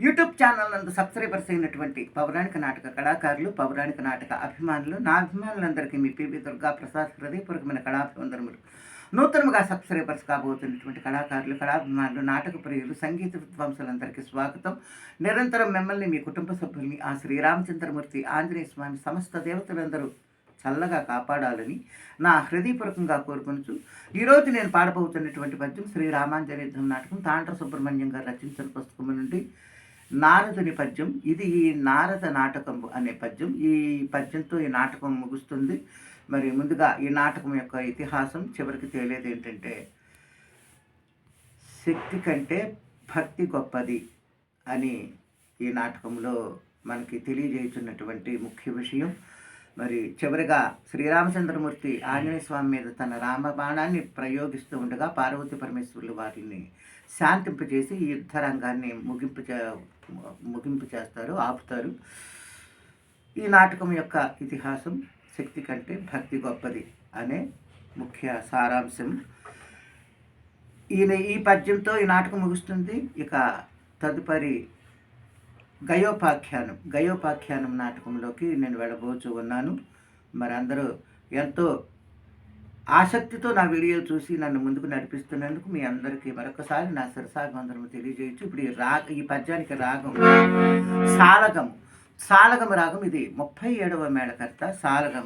YouTube channel నందు subscribers అయినటువంటి పౌరాణిక నాటక కళాకారులు పౌరాణిక నాటక అభిమానులు నా అభిమానులందరికీ మీ పిబి దుర్గా ప్రసాద్ హృదయపూర్వకమైన కళాభివందనములు. నూతనముగా సబ్స్క్రైబర్స్ కాబోతున్నటువంటి కళాకారులు కళాభిమానులు నాటక ప్రియులు సంగీత విద్వాంసులందరికీ స్వాగతం. నిరంతరం మిమ్మల్ని మీ కుటుంబ సభ్యుల్ని ఆ శ్రీరామచంద్రమూర్తి ఆంజనేయ స్వామి సమస్త దేవతలందరూ చల్లగా కాపాడాలని నా హృదయపూర్వకంగా కోరుకొనుచు ఈరోజు నేను పాడబోతున్నటువంటి పద్యం శ్రీ రామాంజనేయుద్ధం నాటకం తాండ్ర సుబ్రహ్మణ్యం గారు రచించిన పుస్తకం నుండి నారదుని పద్యం ఇది ఈ నారద నాటకం అనే పద్యం. ఈ పద్యంతో ఈ నాటకం ముగుస్తుంది. మరి ముందుగా ఈ నాటకం యొక్క ఇతిహాసం చివరికి తేలేది ఏంటంటే శక్తి కంటే భక్తి గొప్పది అని ఈ నాటకంలో మనకి తెలియజేస్తున్నటువంటి ముఖ్య విషయం. మరి చివరిగా శ్రీరామచంద్రమూర్తి ఆంజనేయ స్వామి మీద తన రామబాణాన్ని ప్రయోగిస్తూ ఉండగా పార్వతీ పరమేశ్వరులు వారిని శాంతింపజేసి ఈ యుద్ధ రంగాన్ని ముగింపు చే ముగింపు చేస్తారు ఆపుతారు. ఈ నాటకం యొక్క ఇతిహాసం శక్తి కంటే భక్తి గొప్పది అనే ముఖ్య సారాంశం. ఈయన ఈ పద్యంతో ఈ నాటకం ముగుస్తుంది. ఇక తదుపరి గయోపాఖ్యానం గయోపాఖ్యానం నాటకంలోకి నేను వెళ్ళబోచు ఉన్నాను. మరి అందరూ ఎంతో ఆసక్తితో నా వీడియో చూసి నన్ను ముందుకు నడిపిస్తున్నందుకు మీ అందరికీ మరొకసారి నా శిరసాగంధరము తెలియజేయచ్చు. ఇప్పుడు ఈ రాగ ఈ పద్యానికి రాగం సాలగం సాలగం రాగం ఇది ముప్పై ఏడవ మేళకర్త సాలగం.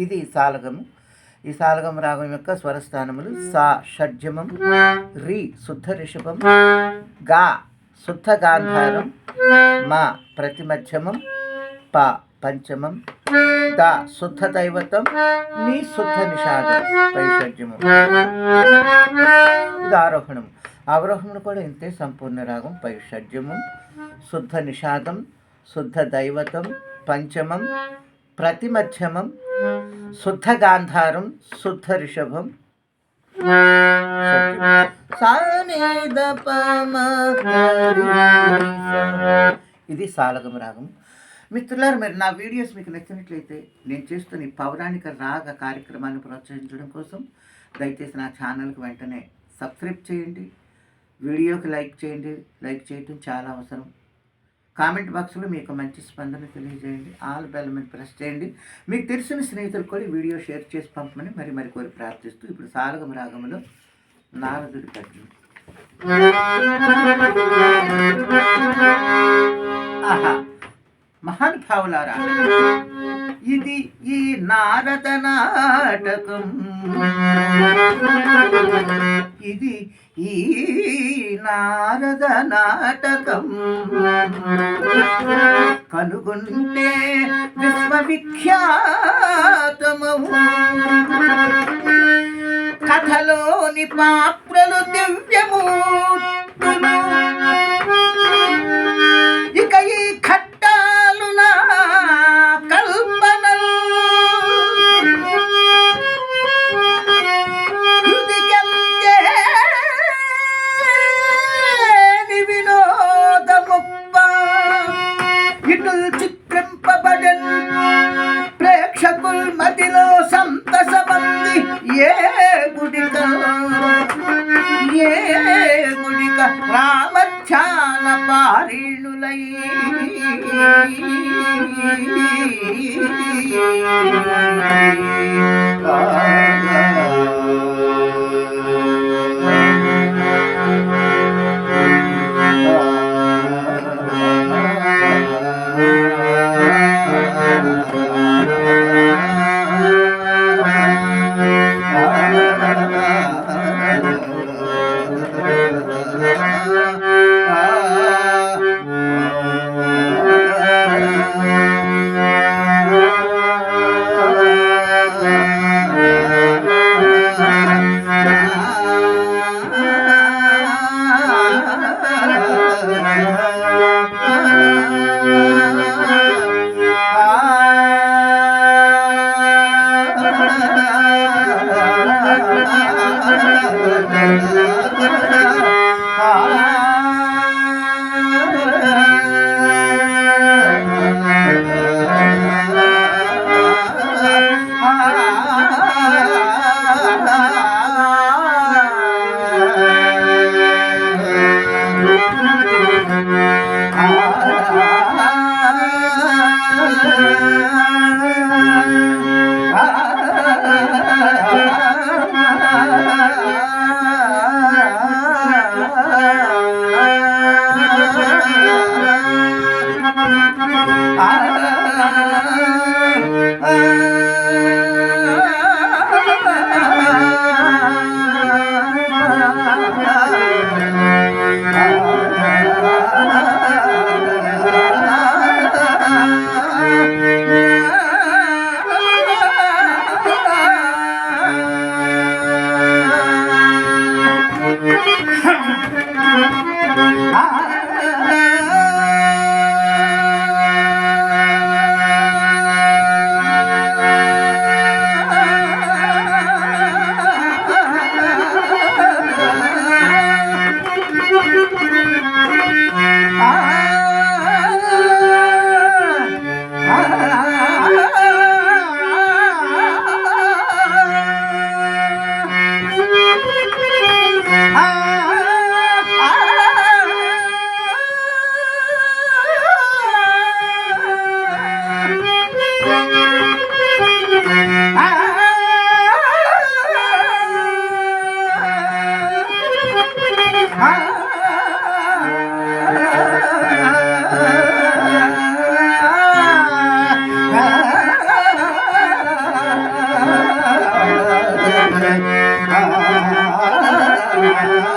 ఇది సాలగము. ఈ సాలగం రాగం యొక్క స్వరస్థానములు సా షడ్జమం రి శుద్ధ రిషభం గా శుద్ధ గాంధారం మా ప్రతిమధ్యమం ప పంచమం ద శుద్ధ దైవతం నీ శుద్ధ నిషాదం పైషడ్యమం ఇది ఆరోహణం అవరోహణం కూడా ఇంతే సంపూర్ణ రాగం. పైషడ్యము శుద్ధ నిషాదం శుద్ధ దైవతం పంచమం ప్రతిమధ్యమం శుద్ధ గాంధారం శుద్ధ రిషభం ఇది సాలగం రాగం. మిత్రులారు మరి నా వీడియోస్ మీకు నచ్చినట్లయితే నేను చేస్తున్న ఈ పౌరాణిక రాగ కార్యక్రమాన్ని ప్రోత్సహించడం కోసం దయచేసి నా ఛానల్కి వెంటనే సబ్స్క్రైబ్ చేయండి. వీడియోకి లైక్ చేయండి. లైక్ చేయటం చాలా అవసరం. కామెంట్ బాక్స్లో మీకు మంచి స్పందన తెలియజేయండి. ఆల్ బెల్ మీద ప్రెస్ చేయండి. మీకు తెలిసిన స్నేహితులు కూడా వీడియో షేర్ చేసి పంపమని మరి మరి కోరి ప్రార్థిస్తూ ఇప్పుడు సాలగం రాగంలో నారదుడి పద్యం ఆహా మహానుభావులారా ఇది ఈ నారద నాటకం. ఇది ఈ నారద నాటకం. కనుగొంటే విశ్వవిఖ్యాతమవు. కథలోని పాత్రలు దివ్యము ఇటుల్ చిత్రింపబడన్. ప్రేక్షకుల్ మదిలో సంతసమంది ఏ గుడిక? ఏ గుడిక? రామధ్యాన పారీణులై. Thank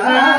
Yeah.